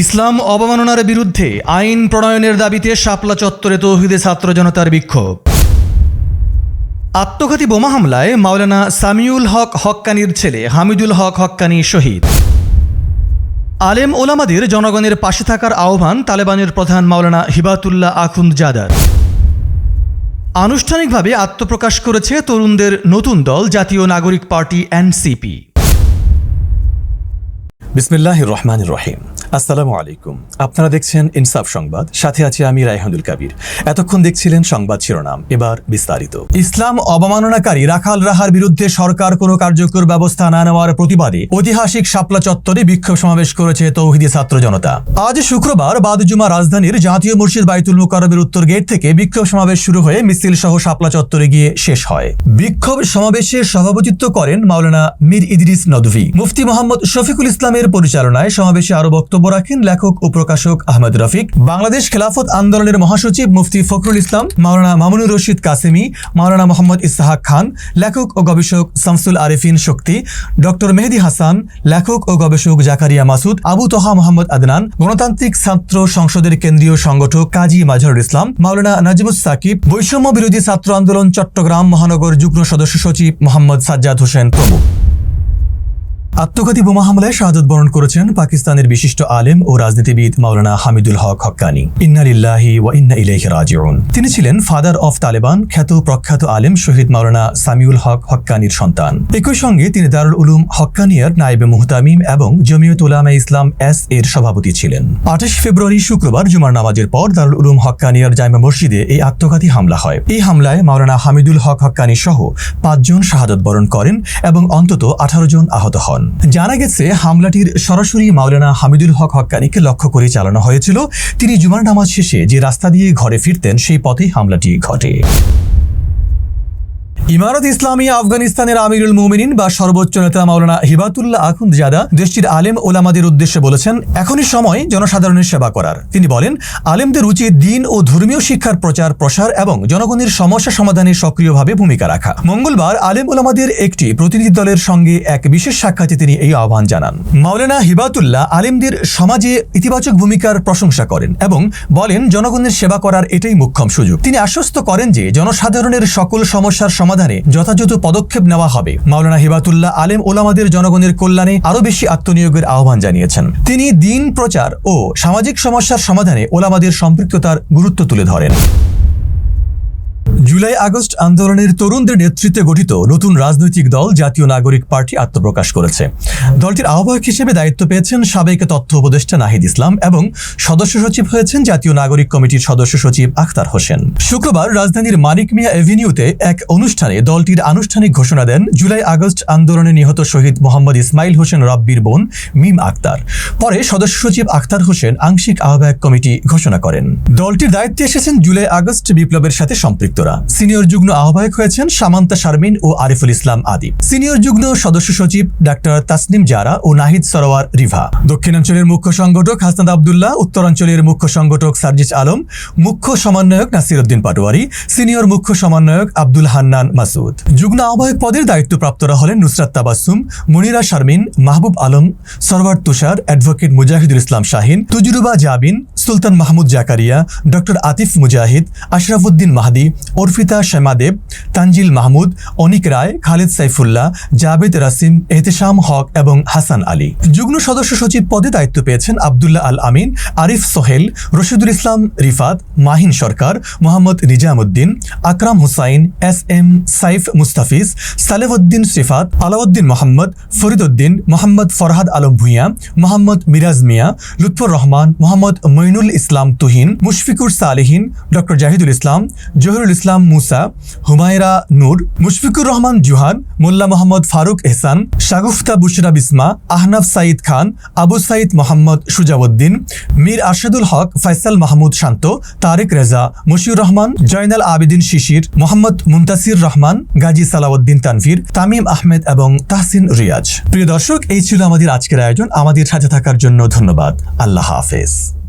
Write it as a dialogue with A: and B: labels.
A: ইসলাম অবমাননার বিরুদ্ধে আইন প্রণয়নের দাবিতে শাপলা চত্বরে তৌহিদে ছাত্র জনতার বিক্ষোভ। আত্মঘাতী বোমা হামলায় মাওলানা সামিউল হক হক্কানির ছেলে হামিদুল হক হক্কানি শহীদ। আলেম ওলামাদের জনগণের পাশে থাকার আহ্বান তালেবানের প্রধান মাওলানা হিবাতুল্লাহ আখুন্দ জাদার। আনুষ্ঠানিকভাবে আত্মপ্রকাশ করেছে তরুণদের নতুন দল জাতীয় নাগরিক পার্টি এনসিপি।
B: বিসমিল্লাহ রহমান রহিম। আসসালামু আলাইকুম। আপনারা দেখছেন ইনসাফ সংবাদ, সাথে আছি আমি রায়হানুল কাবির। এতক্ষণ দেখছিলেন সংবাদ শিরোনাম, এবার বিস্তারিত। ইসলাম অবমাননাকারী রাখাল রাহার বিরুদ্ধে সরকার কোনো কার্যকর ব্যবস্থা না নেওয়ার প্রতিবাদে ঐতিহাসিক শাপলা চত্বরে বিক্ষোভ সমাবেশ করেছে তৌহিদি ছাত্র জনতা। আজ শুক্রবার বাদজুমা রাজধানীর জাতীয় মসজিদ বাইতুল মুকাররমের উত্তর গেট থেকে বিক্ষোভ সমাবেশ শুরু হয়ে মিছিল সহ শাপলা চত্বরে গিয়ে শেষ হয়। বিক্ষোভ সমাবেশে সভাপতিত্ব করেন মাওলানা মীর ইদ্রিস নদভি। মুফতি মোহাম্মদ শফিকুল ইসলামের পরিচালনায় সমাবেশে আরও বক্তব্য রাখেন লেখক ও প্রকাশক আহমদ রফিক। বাংলাদেশ খেলাফত আন্দোলনের মহাসচিব মুফতি ফখরুল ইসলাম, মাওলানা মামুনুর রশিদ কাসেমি, মাওলানা মোহাম্মদ ইসাহাক খান, লেখক ও গবেষক শামসুল আরিফিন শক্তি, ডক্টর মেহেদি হাসান, লেখক ও গবেষক জাকারিয়া মাসুদ, আবু তোহা মোহাম্মদ আদনান, গণতান্ত্রিক ছাত্র সংসদের কেন্দ্রীয় সংগঠক কাজী মাজহারুল ইসলাম, মাওলানা নাজিমুস সাকিব বৈষম্য বিরোধী ছাত্র আন্দোলন চট্টগ্রাম মহানগর যুগ্ম সদস্য সচিব মোহাম্মদ সাজ্জাদ হোসেন প্রমুখ। আত্মঘাতী বোমা হামলায় শাহাদত বরণ করেছেন পাকিস্তানের বিশিষ্ট আলেম ও রাজনীতিবিদ মাওলানা হামিদুল হক হক্কানি। ইন্নালিল্লাহি ওয়া ইন্না ইলাইহি রাজিউন। তিনি ছিলেন ফাদার অফ তালেবান, খ্যাত প্রখ্যাত আলেম শহীদ মাওলানা সামিউল হক হক্কানির সন্তান। একই সঙ্গে তিনি দারুল উলুম হক্কানিয়ার নায়েবে মুহতামিম এবং জমিয়ত উলামা ইসলাম এস এর সভাপতি ছিলেন। আঠাশ ফেব্রুয়ারি শুক্রবার জুমার নামাজের পর দারুল উলুম হক্কানিয়ার জামা মসজিদে এই আত্মঘাতী হামলা হয়। এই হামলায় মাওলানা হামিদুল হক হক্কানি সহ পাঁচজন শাহাদত বরণ করেন এবং অন্তত আঠারো জন আহত হন। জানা গেছে, হামলাটির সরাসরি মাওলানা হামিদুল হক হক্কানিকে লক্ষ্য করে চালানো হয়েছিল। তিনি জুমার নামাজ শেষে যে রাস্তা দিয়ে ঘরে ফিরতেন, সেই পথেই হামলাটি ঘটে। ইমারত ইসলামী আফগানিস্তানের আমিরুল মুমিনিন বা সর্বোচ্চ নেতা মাওলানা হিবাতুল্লাহ আখুন্দ জাদা দেশটির আলেম ওলামাদের উদ্দেশ্যে বলেছেন, এখনই সময় জনসাধারণের সেবা করার। তিনি বলেন, আলেমদের উচিত দিন ও ধর্মীয় শিক্ষার প্রচার, প্রসার এবং জনগণের সমস্যা সমাধানে সক্রিয়ভাবে ভূমিকা রাখা। মঙ্গলবার আলেম ওলামাদের একটি প্রতিনিধি দলের সঙ্গে এক বিশেষ সাক্ষাতে তিনি এই আহ্বান জানান। মাওলানা হিবাতুল্লাহ আলেমদের সমাজে ইতিবাচক ভূমিকার প্রশংসা করেন এবং বলেন, জনগণের সেবা করার এটাই মুখ্যম সুযোগ। তিনি আশ্বস্ত করেন যে, জনসাধারণের সকল সমস্যার সমাধানে যথাযথ পদক্ষেপ নেওয়া হবে। মাওলানা হিবাতুল্লাহ আলেম ওলামাদের জনগণের কল্যাণে আরও বেশি আত্মনিয়োগের আহ্বান জানিয়েছেন। তিনি দিন প্রচার ও সামাজিক সমস্যার সমাধানে ওলামাদের সম্পৃক্ততার গুরুত্ব তুলে ধরেন। জুলাই, আগস্ট আন্দোলনের তরুণদের নেতৃত্বে গঠিত নতুন রাজনৈতিক দল জাতীয় নাগরিক পার্টি আত্মপ্রকাশ করেছে। দলটির আহ্বায়ক হিসেবে দায়িত্ব পেয়েছেন সাবেক তথ্য উপদেষ্টা নাহিদ ইসলাম এবং সদস্য সচিব হয়েছেন জাতীয় নাগরিক কমিটির সদস্য সচিব আখতার হোসেন। শুক্রবার রাজধানীর মানিক মিয়া এভিনিউতে এক অনুষ্ঠানে দলটির আনুষ্ঠানিক ঘোষণা দেন জুলাই, আগস্ট আন্দোলনে নিহত শহীদ মোহাম্মদ ইসমাইল হোসেন রব্বির বোন মিম আক্তার পরে সদস্য সচিব আখতার হোসেন আংশিক আহ্বায়ক কমিটি ঘোষণা করেন। দলটির দায়িত্বে এসেছেন জুলাই, আগস্ট বিপ্লবের সাথে সম্পৃক্তরা। সিনিয়র যুগ্ম আহ্বায়ক হয়েছেন সামান্তা শারমিন ও আরিফুল ইসলাম আদি। সিনিয়র যুগ্ম সদস্য সচিব ডাক্তার তাসনিম জারা ও নাহিদ সরোয়ার রিভা। দক্ষিণাঞ্চলের মুখ্য সংগঠক হাসনাদ আবদুল্লাহ, উত্তরাঞ্চলের মুখ্য সংগঠক সার্জিস আলম, মুখ্য সমন্বয়ক নাসির উদ্দিন পাটোয়ারি, সিনিয়র মুখ্য সমন্বয়ক আব্দুল হান্নান মাসুদ। যুগ্ম আহ্বায়ক পদের দায়িত্বপ্রাপ্তরা হলেন নুসরাত তাবাসুম মুনিরা শারমিন, মাহবুব আলম, সরওয়ার তুষার, অ্যাডভোকেট মুজাহিদুল ইসলাম শাহিন, তুজরুবা জাবিন সুলতান মাহমুদ জাকারিয়া, ডক্টর আতিফ মুজাহিদ, আশরাফুদ্দিন মাহাদি, অর্ফিতা শেমাদেব তানজিল মাহমুদ, অনিক রায়, খালেদ সাইফুল্লাহ, জাবেদ রাসিম, এহতেশাম হক এবং হাসান আলী। যুগ্ম সদস্য সচিব পদে দায়িত্ব পেয়েছেন Abdullah Al Amin, Arif Sohel, Rashidul Islam Rifat, Mahin Sarkar, Mohammad Nizamuddin, Akram Hussain, S M Saif Mustafiz, Salehuddin Sifat, Alauddin Mohammad, Fariduddin, Mohammad Farhad Alam Bhuiyan, Mohammad Miraj Mia, Lutfur Rahman, Mohammad Mainul Islam Tuhin, Mushfiqur Salehin, doctor Zahidul Islam, Zahirul Islam Musa, Humaira Nur, Mushfiqur Rahman Juhan, Mollah Mohammad Faruk Ehsan, Shagufta Bushra Bisma, Ahnaf Saeed Khan, Abu Saeed Mohammad Sujauddin, Mir Arshadul Haque, Faisal Mahmud Shanto, Tarek Reza, Moshiur Rahman, Joynal Abedin Shishir, Mohammad Muntasir Rahman, Gazi Salauddin Tanvir, Tamim Ahmed এবং তাহসিন রিয়াজ। প্রিয় দর্শক, এই ছিল আমাদের আজকের আয়োজন। আমাদের সাথে থাকার জন্য ধন্যবাদ। আল্লাহ হাফেজ।